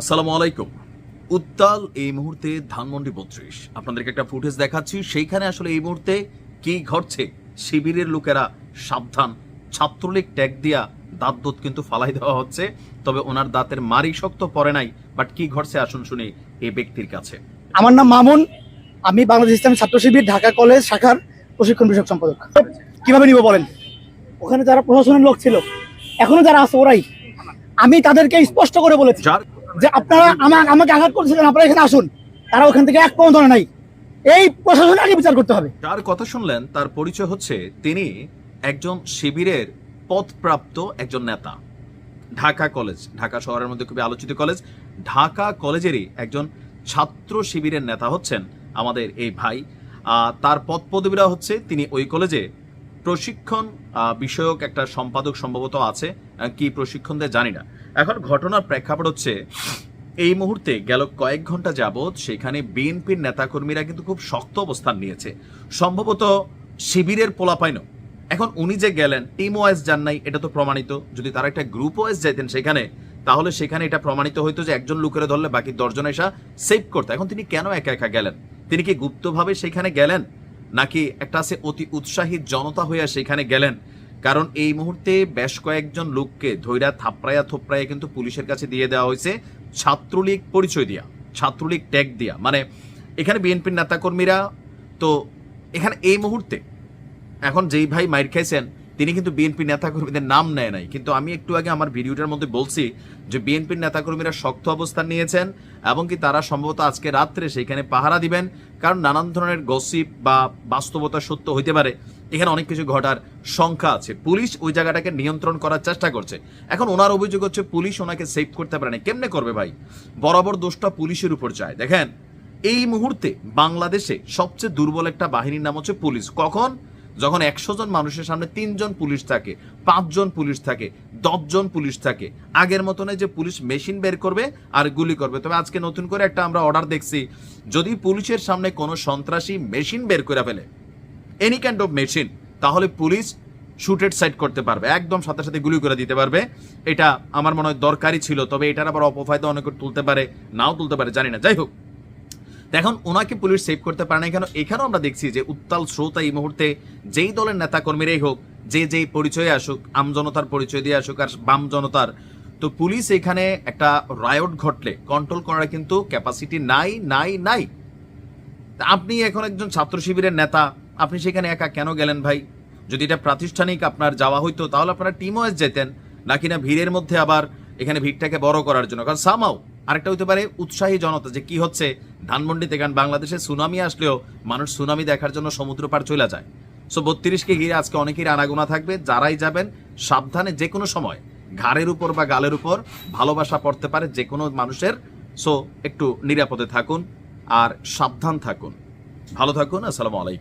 আসসালামু আলাইকুম। উত্তাল এই মুহূর্তে ধানমন্ডি বত্রিশ। আপনাদেরকে একটা ফুটেজ দেখাচ্ছি সেইখানে আসলে এই মুহূর্তে কি ঘটছে? শিবিরের লোকেরা সাবধান। ছাত্রলীগ ট্যাগ দিয়া দাঁত দুধ কিন্তু ফালাই দেওয়া হচ্ছে তবে ওনার দাঁতের মারি শক্ত পড়ে নাই বাট কি ঘটছে আসুন শুনি এই ব্যক্তির কাছে। আমার নাম মামুন আমি বাংলাদেশ ইসলামী ছাত্র শিবির ঢাকা কলেজ শাখার প্রশিক্ষণ বিষয়ক সম্পাদক। কীভাবে নিব বলেন? ওখানে যারা প্রশাসনের লোক ছিল এখনও যারা আছে ওরাই। আমি তাদেরকে স্পষ্ট করে বলেছি। যে আপনারা আমার আমাকে আঘাত করছিলেন, আপনারা এখানে আসুন। তারা ওখান থেকে এক পর্যন্ত নাই। এই প্রশাসন আগে বিচার করতে হবে। যার কথা শুনলেন, তার পরিচয় হচ্ছে তিনি একজন শিবিরের পদপ্রাপ্ত একজন নেতা। ঢাকা কলেজ ঢাকা শহরের মধ্যে খুবই আলোচিত কলেজ। ঢাকা কলেজেরই একজন ছাত্র শিবিরের নেতা হচ্ছেন আমাদের এই ভাই। তার পদ পদবীরা হচ্ছে তিনি ওই কলেজে প্রশিক্ষণ বিষয়ক একটা সম্পাদক সম্ভবত আছে। কি প্রশিক্ষণ দেয় জানি না। এখন ঘটনার প্রেক্ষাপট হচ্ছে, এই মুহূর্তে গেল কয়েক ঘণ্টা যাবৎ সেখানে বিএনপির নেতাকর্মীরা কিন্তু খুব শক্ত অবস্থান নিয়েছে। সম্ভবত শিবিরের পোলাপাইন এখন উনি যে গেলেন, টিম ওয়াইজ যান নাই, এটা তো প্রমাণিত। যদি তারা একটা গ্রুপ ওয়াইজ যেতেন সেখানে, তাহলে সেখানে এটা প্রমাণিত হইতো যে একজন লোকের ধরলে বাকি দশজন এসা সেভ করতে। এখন তিনি কেন একা একা গেলেন? তিনি কি গুপ্তভাবে সেখানে গেলেন? নাকি একটা আছে অতি উৎসাহী জনতা হইয়া সেখানে গেলেন? কারণ এই মুহূর্তে বেশ কয়েকজন লোককে ধৈরা থাপড়াইয়া থোপড়াইয়া কিন্তু পুলিশের কাছে দিয়ে দেওয়া হয়েছে। ছাত্রলীগ পরিচয় দিয়া, ছাত্রলীগ ট্যাগ দিয়া। মানে এখানে বিএনপির নেতাকর্মীরা তো এখানে এই মুহূর্তে এখন যেই ভাই মাইর খাইছেন, তিনি কিন্তু বিএনপি নেতাকর্মীদের নাম নেয় নাই। কিন্তু আমি একটু আগে আমার ভিডিওটার মধ্যে বলছি যে বিএনপির নেতাকর্মীরা শক্ত অবস্থান নিয়েছেন এবং কি তারা সম্ভবত আজকে রাত্রে সেইখানে পাহারা দিবেন, কারণ নানান ধরনের গসিপ বা বাস্তবতা সত্য হইতে পারে। এখানে অনেক কিছু ঘটার সংখ্যা আছে। পুলিশ ওই জায়গাটাকে নিয়ন্ত্রণ করার চেষ্টা করছে। এখন ওনার অভিযোগ হচ্ছে পুলিশ ওনাকে সেভ করতে পারে না কেমনে করবে ভাই? বরাবর দোষটা পুলিশের উপর যায়। দেখেন, এই মুহূর্তে বাংলাদেশে সবচেয়ে দুর্বল একটা বাহিনীর নাম হচ্ছে পুলিশ। কখন? যখন একশো জন মানুষের সামনে তিনজন পুলিশ থাকে, পাঁচজন পুলিশ থাকে, দশজন পুলিশ থাকে। আগের মতন যে পুলিশ মেশিন বের করবে আর গুলি করবে। তবে আজকে নতুন করে একটা আমরা অর্ডার দেখছি। যদি পুলিশের সামনে কোনো সন্ত্রাসী মেশিন বের করে ফেলে এনি কাইন্ড অফ মেশিন তাহলে পুলিশ শুটেড সাইড করতে পারবে। একদম সাথে সাথে গুলি করে দিতে পারবে। এটা আমার মনে হয় দরকারই ছিল, তবে এটার আবার অপফায়দা অনেকে তুলতে পারে, নাও তুলতে পারে, জানি না। যাই হোক এখন ওনাকে পুলিশ সেভ করতে পারে না কেন? এখানেও আমরা দেখছি যে উত্তাল শ্রোতা এই মুহূর্তে যেই দলের নেতা কর্মীরাই হোক, যে যেই পরিচয়ে আসুক আমজনতার পরিচয় দিয়ে আসুক আর বাম জনতার, তো পুলিশ এখানে একটা রায়ট ঘটলে কন্ট্রোল করার কিন্তু ক্যাপাসিটি নাই নাই নাই। আপনি এখন একজন ছাত্র শিবিরের নেতা আপনি সেখানে একা কেন গেলেন ভাই? যদি এটা প্রাতিষ্ঠানিক আপনার যাওয়া হইতো, তাহলে আপনারা টিম ওয়াইজ যেতেন নাকি না ভিড়ের মধ্যে আবার এখানে ভিড়টাকে বড় করার জন্য। কারণ সামাও আরেকটা হতে পারে, উৎসাহী জনতা যে কি হচ্ছে, ধানমন্ডিতে, কারণ বাংলাদেশে সুনামি আসলেও মানুষ সুনামি দেখার জন্য সমুদ্র পার চলে যায়। সো বত্রিশকে ঘিরে আজকে অনেকেই আনাগোনা থাকবে, যারাই যাবেন, সাবধানে যে কোনো সময় ঘাড়ের উপর বা গালের উপর ভালোবাসা পড়তে পারে যে কোনো মানুষের। সো একটু নিরাপদে থাকুন আর সাবধান থাকুন। ভালো থাকুন, আসসালামু আলাইকুম।